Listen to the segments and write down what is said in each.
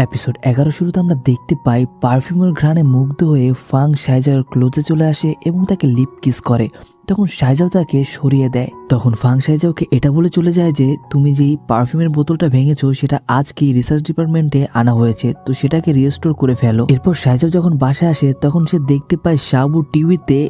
Episode এগারো শুরুতে আমরা দেখতে পাই পারফিউমের ঘ্রাণে মুগ্ধ হয়ে ফাং সাইজাওর ক্লোজে চলে আসে এবং তাকে লিপ কিস করে। তখন সাইজাও তাকে সরিয়ে দেয়। তখন ফাং সাইজাওকে এটা বলে চলে যায় যে, তুমি যেই পারফিউমের বোতলটা ভেঙেছো, সেটা আজকেই রিসার্চ ডিপার্টমেন্টে আনা হয়েছে। তো সেটাকে রিস্টোর করে ফেলো। এরপর সাইজাও যখন বাসায় আসে, তখন সে দেখতে পায় সাবু টিভিতে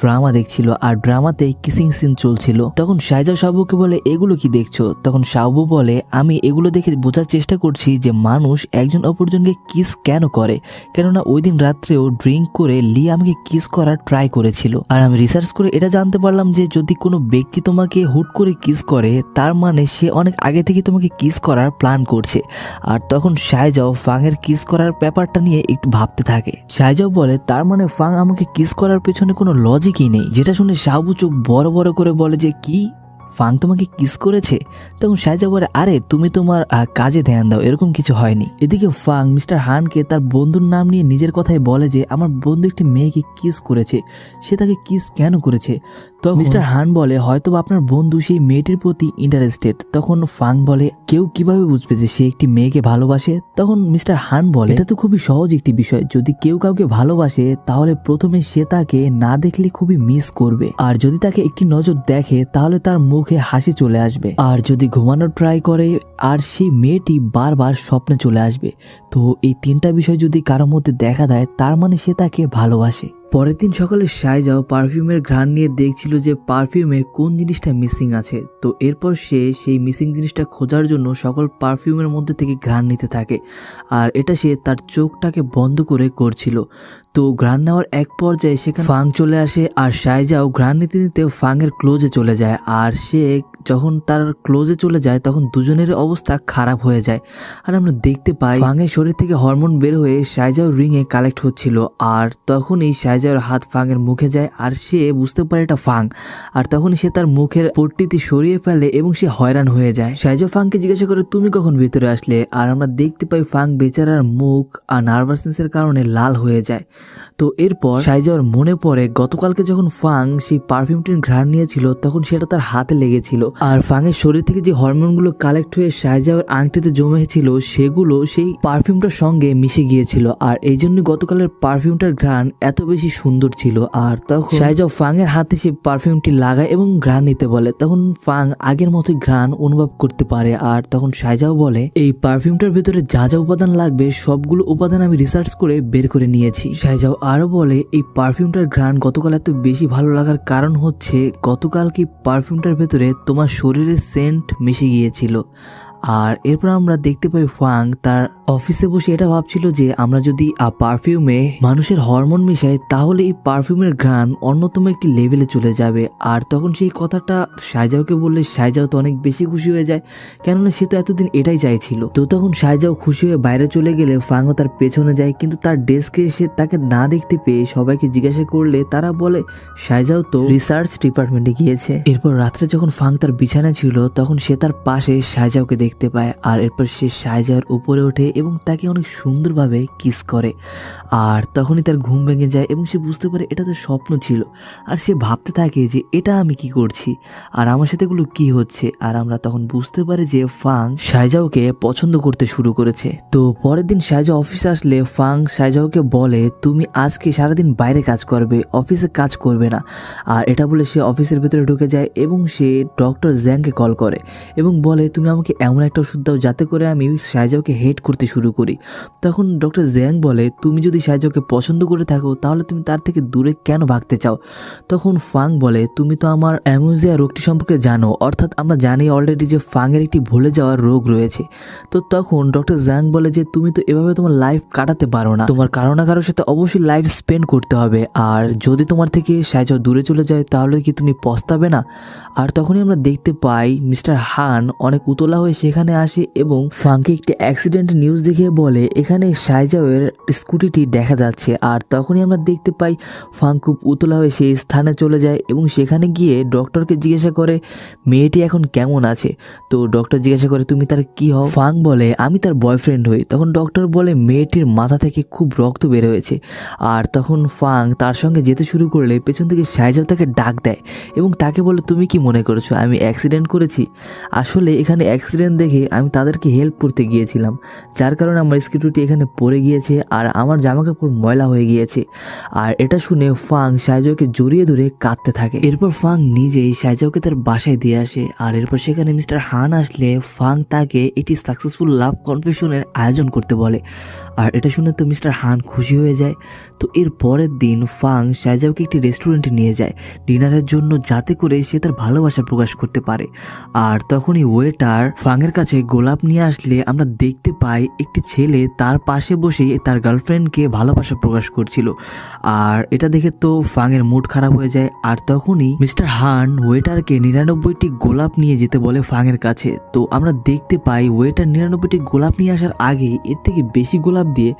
ড্রামা দেখছিল আর ড্রামাতে কিসিং সিন চলছিল। তখন সাইজা সাবুকে বলে, এগুলো কি দেখছ? তখন সাবু বলে, আমি এগুলো দেখে বোঝার চেষ্টা করছি যে মানুষ একজন অপরজনকে কিস কেন করে। কেননা ওই দিন রাত্রেও ড্রিঙ্ক করে লি আমাকে কিস করার ট্রাই করেছিল। আর আমি রিসার্চ করে এটা জানতে পারলাম যে যদি কোনো ব্যক্তি তোমাকে হুট করে কিস করে, তার মানে সে অনেক আগে থেকে তোমাকে কিস করার প্ল্যান করছে। আর তখন সাইজাও ফাংয়ের কিস করার ব্যাপারটা নিয়ে একটু ভাবতে থাকে। সাইজাও বলে, তার মানে ফাং আমাকে কিস করার পেছনে কোনো লজিকই নেই। যেটা শুনে সাবু চোখ বড় বড় করে বলে যে, কি? ফাং তোমাকে কিস করেছে? তখন সাইজা বলে, আরে, তুমি তোমার কাজে ধ্যান দাও। এরকম কিছু হয়নি। এদিকে ফাং মিস্টার হানকে তার বন্ধুর নাম নিয়ে নিজের কথায় বলে যে, আমার বন্ধু একটি মেয়েকে কিস করেছে। সে তাকে কিস কেন করেছে? তো মিস্টার হান। বলে হয়তো বা আপনার বন্ধু সেই মেয়েটির প্রতি ইন্টারেস্টেড তখন ফাং বলে কেউ কীভাবে বুঝবে যে সে একটি মেয়েকে ভালোবাসে? তখন মিস্টার হান বলে এটা তো খুবই সহজ একটি বিষয়। যদি কেউ কাউকে ভালোবাসে তাহলে প্রথমে সে তাকে না দেখলে খুবই মিস করবে। আর যদি তাকে একটি নজর দেখে তাহলে তার মুখে হাসি চলে আসবে। আর যদি ঘুমানোর ট্রাই করে আর সেই মেয়েটি বারবার স্বপ্নে চলে আসবে। তো এই তিনটা বিষয় যদি কারোর মধ্যে দেখা দেয় তার মানে সে তাকে ভালোবাসে। পরের দিন সকালে সাইজাও পারফিউমের ঘ্রাণ নিয়ে দেখছিল যে পারফিউমে কোন জিনিসটা মিসিং আছে। তো এরপর সে সেই মিসিং জিনিসটা খোঁজার জন্য সকল পারফিউমের মধ্যে থেকে ঘ্রাণ নিতে থাকে। আর এটা সে তার চোখটাকে বন্ধ করে করছিল। তো ঘ্রাণ নেওয়ার এক পর্যায়ে সেখানে ফাং চলে আসে আর সাইজাও ঘ্রাণ নিতে নিতে ফাংয়ের ক্লোজে চলে যায়। আর সে যখন তার ক্লোজে চলে যায় তখন দুজনের অবস্থা খারাপ হয়ে যায়। আর আমরা দেখতে পাই ফাংয়ের শরীর থেকে হরমোন বের হয়ে সাইজাও রিংয়ে কালেক্ট হচ্ছিল। আর তখনই সাইজাওর হাত ফাংয়ের মুখে যায়, আর সে বুঝতে পারে এটা ফাং। আর তখনই সে তার মুখের পট্টিটি সরিয়ে ফেলে এবং সে হয়রান হয়ে যায়। সাইজাও ফাংকে জিজ্ঞাসা করে, তুমি কখন ভিতরে আসলে? আর আমরা দেখতে পাই, ফাং বেচারার মুখ আর নার্ভাসনেসের কারণে লাল হয়ে যায়। তো এরপর সাইজাওর মনে পড়ে, গতকালকে যখন ফাং সেই পারফিউমটির ঘ্রাণ নিয়েছিল, তখন সেটা তার হাতে লেগেছিল। আর ফাংয়ের শরীর থেকে যে হরমোনগুলো কালেক্ট হয়ে সাইজাওর আংটিতে জমেছিল, সেগুলো সেই পারফিউমটার সঙ্গে মিশে গিয়েছিল। আর এই জন্য গতকালের পারফিউমটার ঘ্রাণ এত বেশি সুন্দর ছিল। আর তখন সাইজাও ফাংয়ের হাতে সে পারফিউমটি লাগায় এবং ঘ্রাণ নিতে বলে। তখন ফাং আগের মতোই ঘ্রাণ অনুভব করতে পারে। আর তখন সাইজাও বলে, এই পারফিউমটার ভেতরে যা যা উপাদান লাগবে, সবগুলো উপাদান আমি রিসার্চ করে বের করে নিয়েছি। সাইজাও আরও বলে, এই পারফিউমটার ঘ্রাণ গতকাল এত বেশি ভালো লাগার কারণ হচ্ছে, গতকাল কি পারফিউমটার ভেতরে তোমার শরীরের সেন্ট মিশে গিয়েছিল? আর এরপর আমরা দেখতে পাই ফাং তার অফিসে বসে এটা ভাবছিল যে আমরা যদি পারফিউমে মানুষের হরমোন মিশাই, তাহলে এই পারফিউমের ঘ্রাণ অন্যতম একটি লেভেলে চলে যাবে। আর তখন সেই কথাটা সাইজাওকে বললে, সাইজাও তো অনেক বেশি খুশি হয়ে যায়। কেননা সে তো এতদিন এটাই চাইছিল। তো তখন সাইজাও খুশি হয়ে বাইরে চলে গেলে ফাংও তার পেছনে যায়, কিন্তু তার ডেস্কে এসে তাকে না দেখতে পেয়ে সবাইকে জিজ্ঞাসা করলে তারা বলে, সাইজাও তো রিসার্চ ডিপার্টমেন্টে গিয়েছে। এরপর রাত্রে যখন ফাং তার বিছানায় ছিল, তখন সে তার পাশে সাইজাওকে দেখতে পায় আর এরপর সে সাইজাওর উপরে ওঠে এবং তাকে অনেক সুন্দরভাবে কিস করে। আর তখনই তার ঘুম ভেঙে যায় এবং সে বুঝতে পারে এটা তো স্বপ্ন ছিল। আর সে ভাবতে থাকে যে এটা আমি কি করছি? আর আমার সাথে এগুলো কি হচ্ছে? আর আমরা তখন বুঝতে পারি যে ফাং সাইজাওকে পছন্দ করতে শুরু করেছে। তো পরের দিন শাহজাহ অফিসে আসলে ফাং সাইজাওকে বলে, তুমি আজকে সারাদিন বাইরে কাজ করবে, অফিসে কাজ করবে না। আর এটা বলে সে অফিসের ভেতরে ঢুকে যায় এবং সে ডক্টর জ্যাংকে কল করে এবং বলে, তুমি আমাকে এমন একটা ওষুধ দাও, যাতে করে আমি সাইজাওকে হেট করতে শুরু করি। তখন ডক্টর জ্যাং বলে, তুমি যদি সাইজাওকে পছন্দ করে থাকো, তাহলে তুমি তার থেকে দূরে কেন ভাগতে চাও? তখন ফাং বলে, তুমি তো আমার অ্যামোজিয়া রোগটি সম্পর্কে জানো, অর্থাৎ আমরা জানি অলরেডি যে ফাংয়ের একটি ভুলে যাওয়ার রোগ রয়েছে। তো তখন ডক্টর জ্যাং বলে যে, তুমি তো এভাবে তোমার লাইফ কাটাতে পারো না। তোমার কারও না কারোর সাথে অবশ্যই লাইফ স্পেন্ড করতে হবে। আর যদি তোমার থেকে সাইজাও দূরে চলে যায়, তাহলে কি তুমি পস্তাবে না? আর তখনই আমরা দেখতে পাই মিস্টার হান অনেক উতলা হয়ে সেখানে আসে এবং ফাংকে একটি অ্যাক্সিডেন্ট নিউজ দেখে বলে, এখানে সাইজাওয়ের স্কুটিটি দেখা যাচ্ছে। আর তখনই আমরা দেখতে পাই ফাং খুব উতলা হয়ে সেই স্থানে চলে যায় এবং সেখানে গিয়ে ডক্টরকে জিজ্ঞাসা করে, মেয়েটি এখন কেমন আছে? তো ডক্টর জিজ্ঞাসা করে, তুমি তার কি হও? ফাং বলে, আমি তার বয়ফ্রেন্ড হই। তখন ডক্টর বলে, মেয়েটির মাথা থেকে খুব রক্ত বের হয়েছে। আর তখন ফাং তার সঙ্গে যেতে শুরু করলে পেছন থেকে সাইজাও তাকে ডাক দেয় এবং তাকে বলে, তুমি কি মনে করছ আমি অ্যাক্সিডেন্ট করেছি? আসলে এখানে অ্যাক্সিডেন্ট দেখে আমি তাদেরকে হেল্প করতে গিয়েছিলাম, যার কারণে আমার স্কিটুটি এখানে পড়ে গিয়েছে আর আমার জামা কাপড় ময়লা হয়ে গিয়েছে। আর এটা শুনে ফাং সাইজোকে জড়িয়ে ধরে কাঁদতে থাকে। এরপর ফাং নিজেই সাইজোকে তার বাসায় দিয়ে আসে আর এরপর সেখানে মিস্টার হান আসলে ফাং তাকে একটি সাকসেসফুল লাভ কনফেশনের আয়োজন করতে বলে। আর এটা শুনে তো মিস্টার হান খুশি হয়ে যায়। তো এর পরের দিন ফাং সাইজাওকে একটি রেস্টুরেন্টে নিয়ে যায়, ডিনারের জন্য যাতে করে সে তার ভালোবাসা প্রকাশ করতে পারে। আর তখনই ওয়েটার ফাংয়ের কাছে গোলাপ নিয়ে আসলে আমরা দেখতে পাই একটি ছেলে তার পাশে বসে তার গার্লফ্রেন্ডকে ভালোবাসা প্রকাশ করছিল। আর এটা দেখে তো ফাংয়ের মুড খারাপ হয়ে যায়। আর তখনই মিস্টার হান ওয়েটারকে নিরানব্বইটি গোলাপ নিয়ে যেতে বলে ফাংয়ের কাছে। তো আমরা দেখতে পাই ওয়েটার নিরানব্বইটি গোলাপ নিয়ে আসার আগে এর থেকে বেশি গোলাপ দিয়ে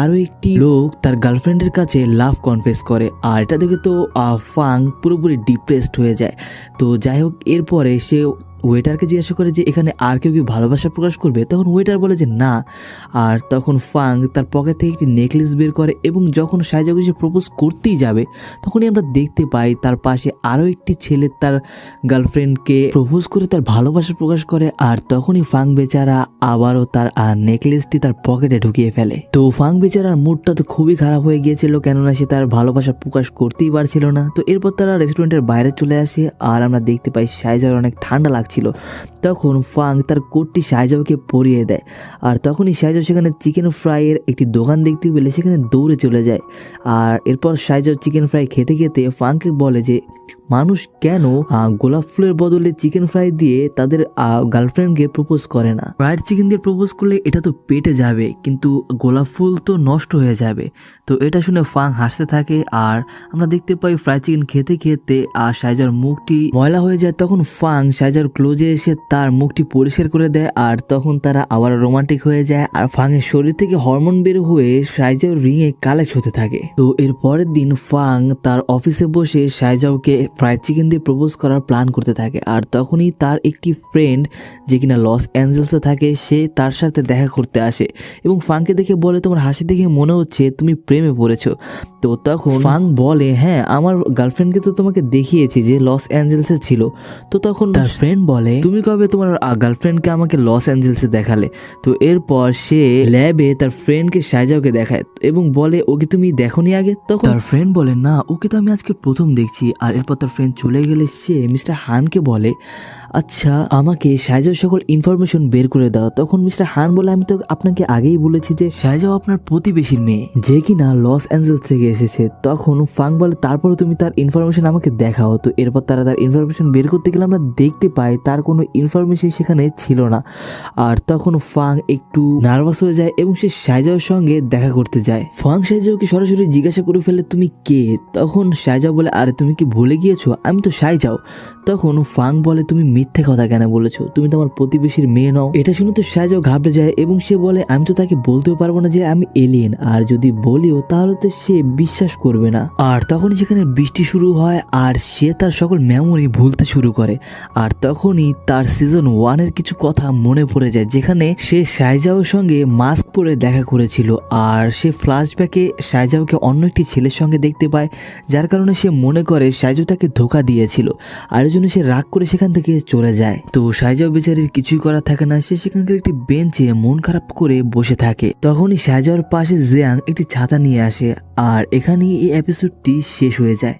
আরও একটি লোক তার গার্লফ্রেন্ডের কাছে লাভ কনফেস করে। আর এটা দেখে তো ফাং পুরোপুরি ডিপ্রেসড হয়ে যায়। তো যাই হোক, এরপরে সে ওয়েটারকে জিজ্ঞাসা করে যে এখানে আর কেউ কি ভালোবাসা প্রকাশ করবে? তখন ওয়েটার বলে যে, না। আর তখন ফাং তার পকেট থেকে একটি নেকলেস বের করে এবং যখন সাইজাকে সে প্রপোজ করতেই যাবে, তখনই আমরা দেখতে পাই তার পাশে আরও একটি ছেলে তার গার্লফ্রেন্ডকে প্রপোজ করে তার ভালোবাসা প্রকাশ করে আর তখনই ফাং বেচারা আবারও তার আর নেকলেসটি তার পকেটে ঢুকিয়ে ফেলে। তো ফাং বেচারার মুডটা তো খুবই খারাপ হয়ে গিয়েছিল কেননা সে তার ভালোবাসা প্রকাশ করতেই পারছিল না। তো এরপর তারা রেস্টুরেন্টের বাইরে চলে আসে আর আমরা দেখতে পাই সাইজার অনেক ঠান্ডা লাগছিল। তখন ফাং তার কোটটি সাইজাওকে পরিয়ে দেয়। আর তখনই সাইজাও সেখানে চিকেন ফ্রাইয়ের একটি দোকান দেখতে পেলে সেখানে দৌড়ে চলে যায়। আর এরপর সাইজাও চিকেন ফ্রাই খেতে খেতে ফাংকে বলে যে, মানুষ কেন গোলাপ ফুলের বদলে চিকেন ফ্রাই দিয়ে তাদের গার্লফ্রেন্ডকে প্রপোজ করে না? ফ্রাইড চিকেন দিয়ে প্রপোজ করলে এটা তো পেটে যাবে, কিন্তু গোলাপ ফুল তো নষ্ট হয়ে যাবে। তো এটা শুনে ফাং হাসতে থাকে আর আমরা দেখতে পাই ফ্রাইড চিকেন খেতে খেতে আর সাইজার মুখটি ময়লা হয়ে যায়। তখন ফাং সাইজার ক্লোজে এসে তার মুখটি পরিষ্কার করে দেয় আর তখন তারা আবার রোমান্টিক হয়ে যায় আর ফাংয়ের শরীর থেকে হরমোন বের হয়ে সাইজাও রিংয়ে কালেক্ট হতে থাকে। তো এর পরের দিন ফাং তার অফিসে বসে সাইজাওকে ফ্রাইড চিকেন দিয়ে প্রপোজ করার প্ল্যান করতে থাকে আর তখনই তার একটি ফ্রেন্ড যে কিনা লস অ্যাঞ্জেলসে থাকে, সে তার সাথে দেখা করতে আসে এবং ফাংকে দেখে বলে, তোমার হাসি দেখে মনে হচ্ছে তুমি প্রেমে পড়েছো। তো তখন ফাং বলে হ্যাঁ আমার গার্লফ্রেন্ডকে তো তোমাকে দেখিয়েছি যে লস অ্যাঞ্জেলসে ছিল। তো তখন তার ফ্রেন্ড বলে তুমি কবে তোমার গার্লফ্রেন্ডকে আমাকে লস অ্যাঞ্জেলসে দেখালে? তো এরপর সে ল্যাবে তার ফ্রেন্ডকে সাইজাওকে দেখায় এবং বলে ওকে তুমি দেখোনি আগে? তখন তার ফ্রেন্ড বলে না ওকে তো আমি আজকে প্রথম দেখছি। আর এরপর তার ফ্রেন্ড চলে গেলে সে মিস্টার হানকে বলে আচ্ছা আমাকে সাইজাও সকল ইনফরমেশন বের করে দাও। তখন মিস্টার হান বলে আমি তো আপনাকে আগেই বলেছি যে সাইজাও আপনার প্রতিবেশীর মেয়ে যে কিনা লস অ্যাঞ্জেলস থেকে এসেছে, তখন ফাং বলে তারপরে তুমি তার ইনফরমেশন আমাকে দেখাও। তো এরপর তারা তার ইনফরমেশন বের করতে গেলে আমরা দেখতে পাই, তার কোনো ইনফরমেশন সেখানে ছিল না। আর তখন ফাং একটু নার্ভাস হয়ে যায় এবং সে সাইজাওর সঙ্গে দেখা করতে যায়। ফাং সাইজাওকে সরাসরি জিজ্ঞাসা করে ফেলে, তুমি কে? তখন সাইজাও বলে, আরে, তুমি কি ভুলে গিয়েছো? আমি তো সাইজাও। তখন ফাং বলে, তুমি মিথ্যে কথা কেন বলেছ? তুমি তো আমার প্রতিবেশীর মেয়ে নও। এটা শুনে তো সাইজাও ঘাবড়ে যায় এবং সে বলে, আমি তো তাকে বলতেও পারব না যে আমি এলিয়েন আর যদি বলিও, তাহলে তো সে বিশ্বাস করবে না। আর তখনই সেখানে বৃষ্টি শুরু হয় আর সে তার সকল মেমোরি ভুলতে শুরু করে। আর তখনই তার সিজন ওয়ানের কিছু কথা মনে পড়ে যায়, যেখানে সে সাইজাওর সঙ্গে মাস্ক পরে দেখা করেছিল। আর সে ফ্ল্যাশব্যাকে সাইজাওকে অন্য একটি ছেলের সঙ্গে দেখতে পায়, যার কারণে সে মনে করে সাইজাও তাকে ধোকা দিয়েছিল। আর জন্য সে রাগ করে সেখান থেকে চলে যায়। তো সাইজাও বেচারির কিছুই করার থাকে না, সে সেখানকার একটি বেঞ্চে মন খারাপ করে বসে থাকে। তখনই সাইজাওর পাশে জিয়াং একটি ছাতা নিয়ে আসে, আর এখানেই এই এপিসোডটি শেষ হয়ে যায়।